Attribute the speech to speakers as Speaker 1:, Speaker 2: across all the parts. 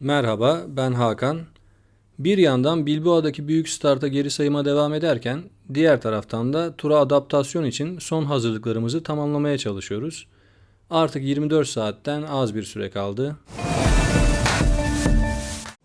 Speaker 1: Merhaba, ben Hakan. Bir yandan Bilbao'daki büyük starta geri sayıma devam ederken, diğer taraftan da tura adaptasyon için son hazırlıklarımızı tamamlamaya çalışıyoruz. Artık 24 saatten az bir süre kaldı.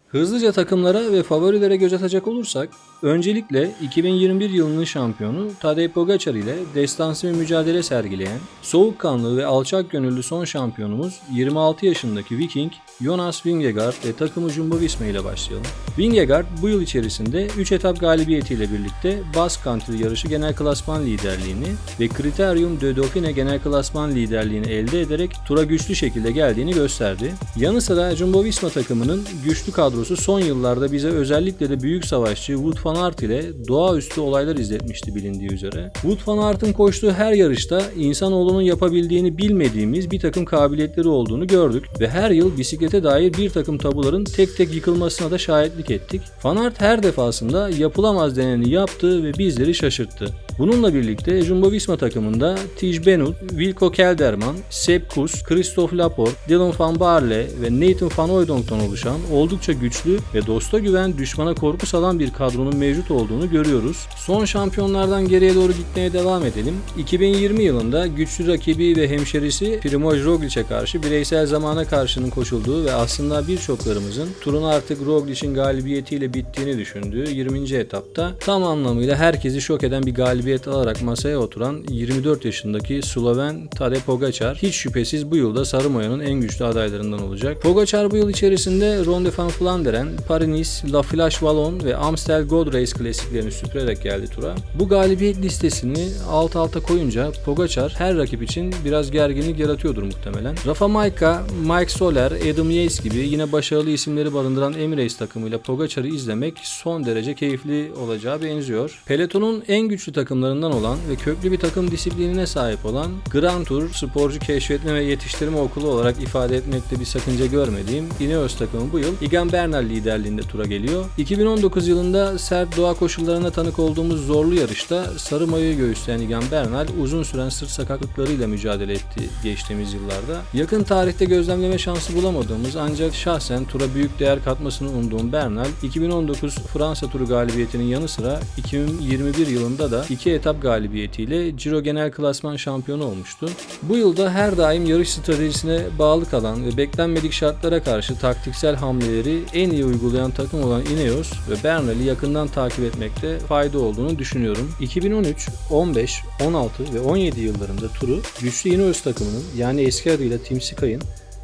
Speaker 1: Hızlıca takımlara ve favorilere göz atacak olursak, öncelikle 2021 yılının şampiyonu Tadej Pogacar ile destansı bir mücadele sergileyen, soğukkanlı ve alçak gönüllü son şampiyonumuz 26 yaşındaki Viking Jonas Vingegaard ve takımı Jumbo-Visma ile başlayalım. Vingegaard bu yıl içerisinde 3 etap galibiyetiyle birlikte Basque Country yarışı genel klasman liderliğini ve Criterium de Dauphiné genel klasman liderliğini elde ederek tura güçlü şekilde geldiğini gösterdi. Yanı sıra Jumbo-Visma takımının güçlü kadrosu son yıllarda bize özellikle de büyük savaşçı Wout van Aert ile doğaüstü olaylar izletmişti bilindiği üzere. Wout van koştuğu her yarışta insanoğlunun yapabildiğini bilmediğimiz bir takım kabiliyetleri olduğunu gördük ve her yıl bisiklete dair bir takım tabuların tek tek yıkılmasına da şahitlik ettik. Van Aert her defasında yapılamaz deneni yaptı ve bizleri şaşırttı. Bununla birlikte Jumbo-Visma takımında Tij Benoot, Wilco Kelderman, Sepp Kuss, Christophe Laporte, Dylan van Baarle ve Nathan van Hooydonk'tan oluşan oldukça güçlü ve dosta güven düşmana korku salan bir kadronun mevcut olduğunu görüyoruz. Son şampiyonlardan geriye doğru gitmeye devam edelim. 2020 yılında güçlü rakibi ve hemşerisi Primož Roglic'e karşı bireysel zamana karşının koşulduğu ve aslında birçoklarımızın turun artık Roglic'in galibiyetiyle bittiğini düşündüğü 20. etapta tam anlamıyla herkesi şok eden bir galibiyet alarak masaya oturan 24 yaşındaki Sloven Tadej Pogacar hiç şüphesiz bu yılda Sarı Maya'nın en güçlü adaylarından olacak. Pogacar bu yıl içerisinde Ronde van Vlaanderen, Paris-Nice, La Flèche Wallonne ve Amstel Gold Race klasiklerini süpürerek geldi tura. Bu galibiyet listesini alt alta koyunca Pogacar her rakip için biraz gerginlik yaratıyordur muhtemelen. Rafa Majka, Mike Soler, Adam Yates gibi yine başarılı isimleri barındıran Emirates takımıyla Pogacar'ı izlemek son derece keyifli olacağı benziyor. Peloton'un en güçlü takımlarından olan ve köklü bir takım disiplinine sahip olan Grand Tour sporcu keşfetme ve yetiştirme okulu olarak ifade etmekte bir sakınca görmediğim Ineos takımı bu yıl Egan Bernal liderliğinde tura geliyor. 2019 yılında sert doğa koşullarına tanık olduğumuz zorlu yarışta sarı mayoyu göğüsleyen Egan Bernal uzun süren sırt sakatlıklarıyla mücadele etti geçtiğimiz yıllarda. Yakın tarihte gözlemleme şansı bulamadığımız ancak şahsen tura büyük değer katmasını umduğum Bernal 2019 Fransa turu galibiyetinin yanı sıra 2021 yılında da iki etap galibiyetiyle Ciro Genel Klasman şampiyonu olmuştu. Bu yılda her daim yarış stratejisine bağlı kalan ve beklenmedik şartlara karşı taktiksel hamleleri en iyi uygulayan takım olan Ineos ve Bernal'i yakından takip etmekte fayda olduğunu düşünüyorum. 2013, 15, 16 ve 17 yıllarında turu güçlü Ineos takımının yani eski adıyla Team Sky'ın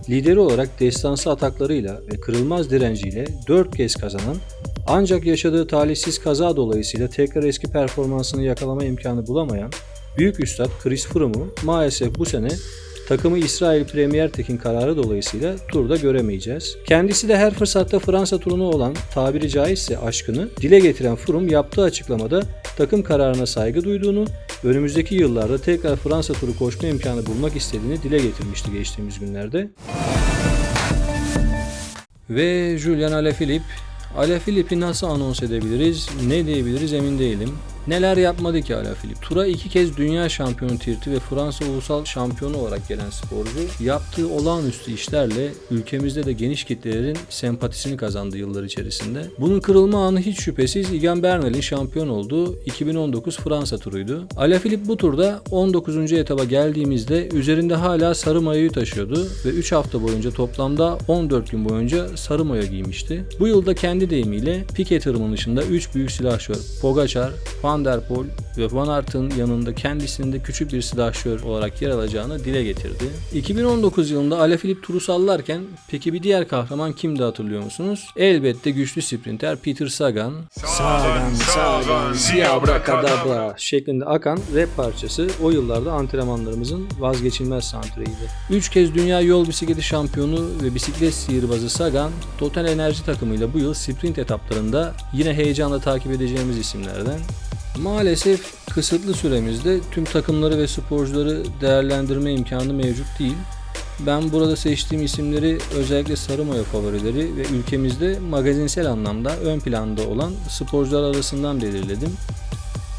Speaker 1: lideri olarak destansı ataklarıyla ve kırılmaz direnciyle 4 kez kazanan ancak yaşadığı talihsiz kaza dolayısıyla tekrar eski performansını yakalama imkanı bulamayan büyük üstad Chris Froome'u maalesef bu sene takımı İsrail Premier Tek'in kararı dolayısıyla turda göremeyeceğiz. Kendisi de her fırsatta Fransa turunu olan tabiri caizse aşkını dile getiren Froome yaptığı açıklamada takım kararına saygı duyduğunu, önümüzdeki yıllarda tekrar Fransa turu koşma imkanı bulmak istediğini dile getirmişti geçtiğimiz günlerde. Ve Julian Alaphilippe Alaphilippe'i nasıl anons edebiliriz, ne diyebiliriz emin değilim. Neler yapmadı ki Alaphilippe? Tura iki kez dünya şampiyonu tirti ve Fransa ulusal şampiyonu olarak gelen sporcu yaptığı olağanüstü işlerle ülkemizde de geniş kitlelerin sempatisini kazandı yıllar içerisinde. Bunun kırılma anı hiç şüphesiz Egan Bernal'in şampiyon olduğu 2019 Fransa turuydu. Alaphilippe bu turda 19. etaba geldiğimizde üzerinde hala sarı mayoyu taşıyordu ve 3 hafta boyunca toplamda 14 gün boyunca sarı mayo giymişti. Bu yılda kendi deyimiyle pike tırmanışında 3 büyük silahşör Pogacar, فاندرپول ve Van Aert'ın yanında kendisinin de küçük bir silahşör olarak yer alacağını dile getirdi. 2019 yılında Alaphilippe turu sallarken peki bir diğer kahraman kimdi hatırlıyor musunuz? Elbette güçlü sprinter Peter Sagan. Sagan, Sagan, Siabrakadabra şeklinde akan rap parçası o yıllarda antrenmanlarımızın vazgeçilmez soundtrack'iydi. 3 kez dünya yol bisikleti şampiyonu ve bisiklet sihirbazı Sagan, Total Enerji takımıyla bu yıl sprint etaplarında yine heyecanla takip edeceğimiz isimlerden. Maalesef kısıtlı süremizde tüm takımları ve sporcuları değerlendirme imkanı mevcut değil. Ben burada seçtiğim isimleri özellikle sarı mayo favorileri ve ülkemizde magazinsel anlamda ön planda olan sporcular arasından belirledim.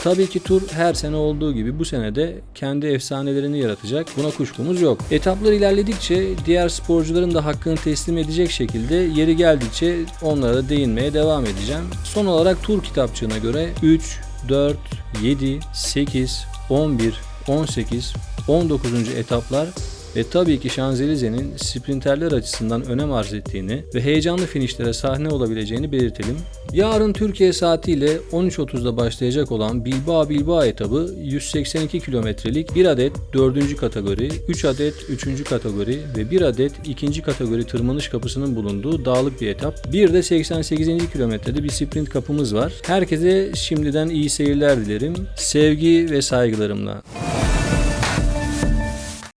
Speaker 1: Tabii ki tur her sene olduğu gibi bu sene de kendi efsanelerini yaratacak. Buna kuşkumuz yok. Etaplar ilerledikçe diğer sporcuların da hakkını teslim edecek şekilde yeri geldikçe onlara da değinmeye devam edeceğim. Son olarak tur kitapçığına göre 3, 4, 7, 8, 11, 18, 19. etaplar ve tabii ki Şanzelize'nin sprinterler açısından önem arz ettiğini ve heyecanlı finişlere sahne olabileceğini belirtelim. Yarın Türkiye saatiyle 13.30'da başlayacak olan Bilbao Bilbao etabı 182 kilometrelik 1 adet 4. kategori, 3 adet 3. kategori ve 1 adet 2. kategori tırmanış kapısının bulunduğu dağlık bir etap. Bir de 88. kilometrede bir sprint kapımız var. Herkese şimdiden iyi seyirler dilerim. Sevgi ve saygılarımla.